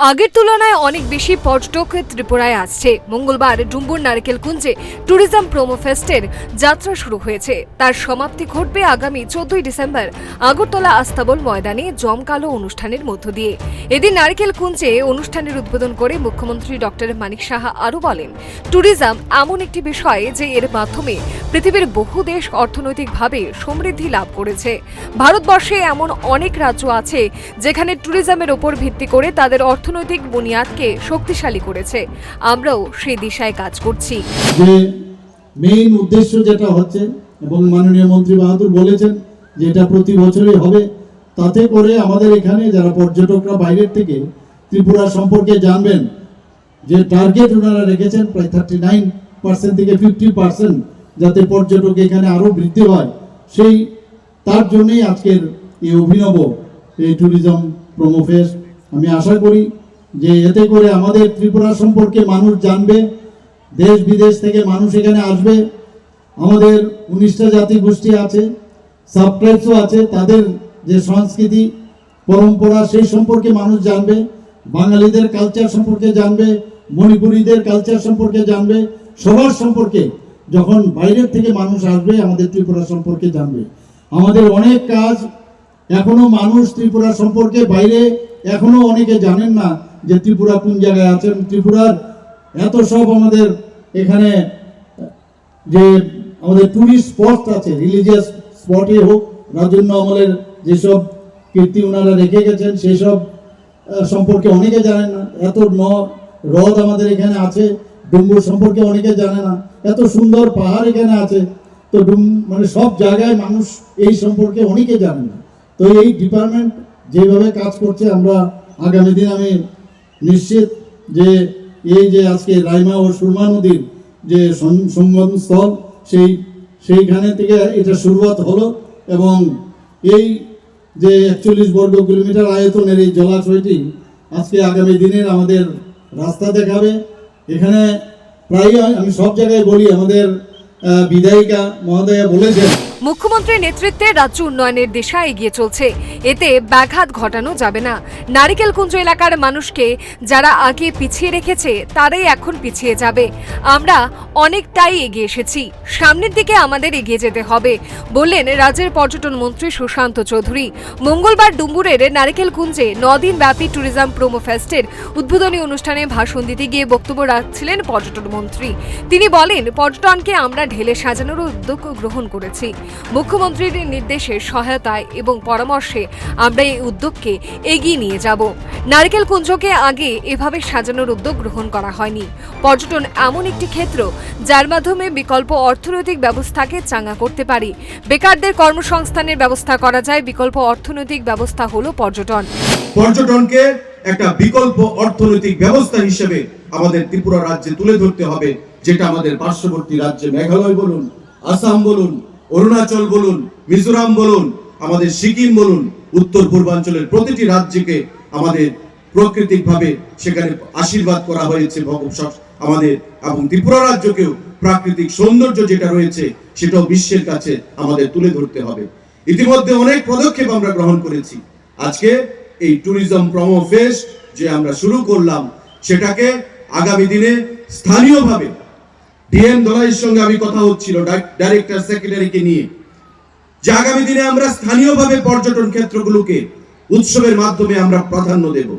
আগের তুলনায় অনেক বেশি পর্যটক ত্রিপুরায় আসছে। মঙ্গলবার ডুম্বুর নারকেল কুঞ্জে ট্যুরিজম প্রোমো ফেস্টের যাত্রা শুরু হয়েছে। তার সমাপ্তি ঘটবে আগামী চোদ্দই ডিসেম্বর আগরতলা আস্তাবল ময়দানে জমকালো অনুষ্ঠানের মধ্য দিয়ে। এদিন নারকেল কুঞ্জে অনুষ্ঠানের উদ্বোধন করে মুখ্যমন্ত্রী ডক্টর মানিক সাহা আরও বলেন ট্যুরিজম এমন একটি বিষয় যে এর মাধ্যমে পৃথিবীর বহু দেশ অর্থনৈতিকভাবে সমৃদ্ধি লাভ করেছে। ভারতবর্ষে এমন অনেক রাজ্য আছে যেখানে ট্যুরিজমের ওপর ভিত্তি করে তাদের অর্থনৈতিক বুনিয়াদকে শক্তিশালী করেছে। আমরাও সেই দিশায় কাজ করছি। যে মেইন উদ্দেশ্য যেটা হচ্ছে, এবং মাননীয় মন্ত্রী বাহাদুর বলেছেন যে এটা প্রতি বছরই হবে, তাতে করে আমাদের এখানে যারা পর্যটকরা বাইরের থেকে ত্রিপুরা সম্পর্কে জানবেন যে টার্গেট ওনারা রেখেছেন প্রায় থার্টি নাইন পার্সেন্ট থেকে ফিফটি পার্সেন্ট যাতে পর্যটক এখানে আরও বৃদ্ধি হয়। সেই, তার জন্যই আজকের এই অভিনব এই ট্যুরিজম প্রোমো ফেস্ট আমি আশা করি যে এতে করে আমাদের ত্রিপুরা সম্পর্কে মানুষ জানবে, দেশ বিদেশ থেকে মানুষ এখানে আসবে। আমাদের উনিশটা জাতি গোষ্ঠী আছে সাবট্রাইবসও আছে, তাদের যে সংস্কৃতি, পরম্পরা, সেই সম্পর্কে মানুষ জানবে। বাঙালিদের কালচার সম্পর্কে জানবে, মণিপুরীদের কালচার সম্পর্কে জানবে, সবার সম্পর্কে। যখন বাইরের থেকে মানুষ আসবে, আমাদের ত্রিপুরা সম্পর্কে জানবে। আমাদের অনেক কাজ, এখনও মানুষ ত্রিপুরা সম্পর্কে বাইরে এখনও অনেকে জানেন না যে ত্রিপুরা কোন জায়গায় আছেন। ত্রিপুরার এত সব আমাদের এখানে, যে আমাদের টুরিস্ট স্পট আছে রিলিজিয়াস স্পটে হোক, রাজন্য আমলের যেসব কীর্তি ওনারা রেখে গেছেন সেই সব সম্পর্কে অনেকে জানেন না। এত ন হ্রদ আমাদের এখানে আছে ডুম্বুর সম্পর্কে অনেকে জানে না। এত সুন্দর পাহাড় এখানে আছে, তো ডুম মানে সব জায়গায় মানুষ এই সম্পর্কে অনেকে জানে না। তো এই ডিপার্টমেন্ট যেভাবে কাজ করছে, আমরা আগামী দিন আমি নিশ্চিত যে এই যে আজকে রাইমা ও সুরমা নদীর যে সঙ্গম স্থল, সেই, সেইখানে থেকে এটা শুরুয়াত হলো এবং এই যে একচল্লিশ বর্গ কিলোমিটার আয়তনের এই জলাশয়টি আজকে আগামী দিনের আমাদের রাস্তা দেখাবে। এখানে প্রায় আমি সব জায়গায় বলি, আমাদের বিধায়িকা মহোদয়া বলেছেন মুখ্যমন্ত্রীর নেতৃত্বে রাজ্য উন্নয়নের দিশা এগিয়ে চলছে। এতে ব্যাঘাত ঘটানো যাবে না। নারিকেল কুঞ্জ এলাকার মানুষকে যারা আগে পিছিয়ে রেখেছে, তারাই এখন পিছিয়ে যাবে। আমরা অনেকটাই এগিয়ে এসেছি। সামনের দিকে আমাদের এগিয়ে যেতে হবে, বললেন রাজ্যের পর্যটন মন্ত্রী সুশান্ত চৌধুরী। মঙ্গলবার ডুম্বুরের নারিকেল কুঞ্জে নদিন ব্যাপী ট্যুরিজম প্রোমো ফেস্টের উদ্বোধনী অনুষ্ঠানে ভাষণ দিতে গিয়ে বক্তব্য রাখছিলেন পর্যটন মন্ত্রী। তিনি বলেন, পর্যটনকে আমরা ঢেলে সাজানোর উদ্যোগ গ্রহণ করেছি। মুখ্যমন্ত্রীর নির্দেশে সহায়তায় এবং পরামর্শে আমরা এই উদ্যোগকে এগিয়ে নিয়ে যাব। নারকেল কুঞ্জকে আগে এভাবে সাজানোর উদ্যোগ গ্রহণ করা হয়নি। পর্যটন এমন একটি ক্ষেত্র, যার মাধ্যমে বিকল্প অর্থনৈতিক ব্যবস্থাকে চাঙ্গা করতে পারি। বেকারদের কর্মসংস্থানের ব্যবস্থা করা যায়, বিকল্প অর্থনৈতিক ব্যবস্থা হলো পর্যটন। পর্যটনকে একটা বিকল্প অর্থনৈতিক ব্যবস্থা হিসেবে আমাদের ত্রিপুরা রাজ্যে তুলে ধরতে হবে, যেটা আমাদের পার্শ্ববর্তী রাজ্যে মেঘালয় বলুন, আসাম বলুন অরুণাচল বলুন, মিজোরাম বলুন, আমাদের সিকিম বলুন, উত্তর পূর্বাঞ্চলের প্রতিটি রাজ্যকে আমাদের প্রাকৃতিকভাবে সেখানে আশীর্বাদ করা হয়েছে আমাদের এবং ত্রিপুরা রাজ্যকেও প্রাকৃতিক সৌন্দর্য যেটা রয়েছে সেটাও বিশ্বের কাছে আমাদের তুলে ধরতে হবে। ইতিমধ্যে অনেক পদক্ষেপ আমরা গ্রহণ করেছি। আজকে এই ট্যুরিজম প্রমো ফেস্ট যে আমরা শুরু করলাম, সেটাকে আগামী দিনে স্থানীয়ভাবে ডিএম দলাইয়ের সঙ্গে আমি কথা হচ্ছিল ডাইরেক্টর সেক্রেটারিকে নিয়ে। যে আগামী দিনে আমরা স্থানীয়ভাবে পর্যটন ক্ষেত্রগুলোকে উৎসবের মাধ্যমে আমরা প্রাধান্য দেব।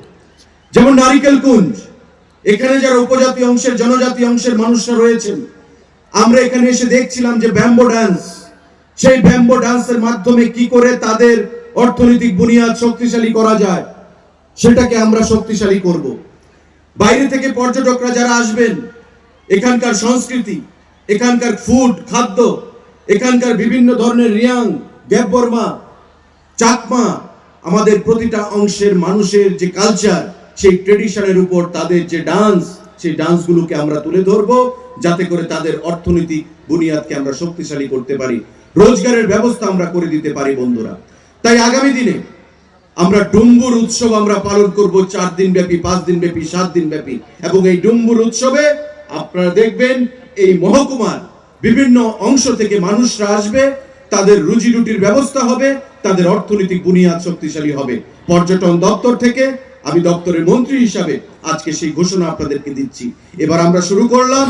যেমন নারিকেল কুঞ্জ, এখানে যারা উপজাতি অংশের, জনজাতি অংশের মানুষরা রয়েছেন, আমরা এখানে এসে দেখছিলাম যে ব্যাম্বো ডান্স। সেই ব্যাম্বো ডান্সের মাধ্যমে কি করে তাদের অর্থনৈতিক বুনিয়াদ শক্তিশালী করা যায়, সেটাকে আমরা শক্তিশালী করব। বাইরে থেকে পর্যটকরা যারা আসবেন এখানকার সংস্কৃতি, এখানকার ফুড খাদ্য, এখানকার বিভিন্ন ধরনের রিয়াং দেববর্মা চাকমা, আমাদের প্রতিটা অংশের মানুষের যে কালচার সেই ট্রেডিশনের উপর তাদের যে ডান্স সেই ডান্সগুলোকে আমরা তুলে ধরবো, যাতে করে তাদের অর্থনৈতিক বুনিয়াদকে আমরা শক্তিশালী করতে পারি। রোজগারের ব্যবস্থা আমরা করে দিতে পারি, বন্ধুরা। তাই আগামী দিনে আমরা ডুম্বুর উৎসব আমরা পালন করব, চার দিন ব্যাপী পাঁচ দিন ব্যাপী সাত দিন ব্যাপী এবং এই ডুম্বুর উৎসবে আপনারা দেখবেন এই মহকুমার বিভিন্ন অংশ থেকে মানুষরা আসবে, তাদের রুজি রুটির ব্যবস্থা হবে, তাদের অর্থনৈতিক বুনিয়াদ শক্তিশালী হবে। পর্যটন দপ্তর থেকে আমি দপ্তরের মন্ত্রী হিসাবে আজকে সেই ঘোষণা আপনাদেরকে দিচ্ছি। এবার আমরা শুরু করলাম।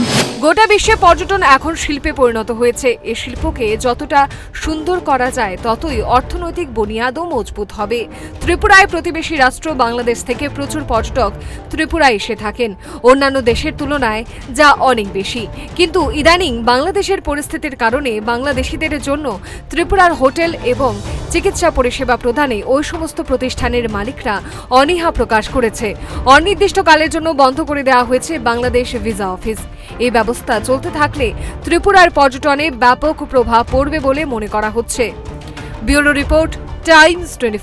গোটা বিশ্বে পর্যটন এখন শিল্পে পরিণত হয়েছে। এই শিল্পকে যতটা সুন্দর করা যায়, ততই অর্থনৈতিক বুনিয়াদও মজবুত হবে। ত্রিপুরায় প্রতিবেশী রাষ্ট্র বাংলাদেশ থেকে প্রচুর পর্যটক ত্রিপুরায় এসে থাকেন। অন্যান্য দেশের তুলনায় যা অনেক বেশি। কিন্তু ইদানিং বাংলাদেশের পরিস্থিতির কারণে বাংলাদেশিদের জন্য ত্রিপুরার হোটেল এবং চিকিৎসা পরিষেবা প্রদানে ওই সমস্ত প্রতিষ্ঠানের মালিকরা অনীহা প্রকাশ করেছে। অনির্দিষ্টকালের জন্য বন্ধ করে দেওয়া হয়েছে বাংলাদেশ ভিসা অফিস। এই ব্যবস্থা চলতে থাকলে ত্রিপুরার পর্যটনে ব্যাপক প্রভাব পড়বে বলে মনে করা হচ্ছে। Bureau report Times twenty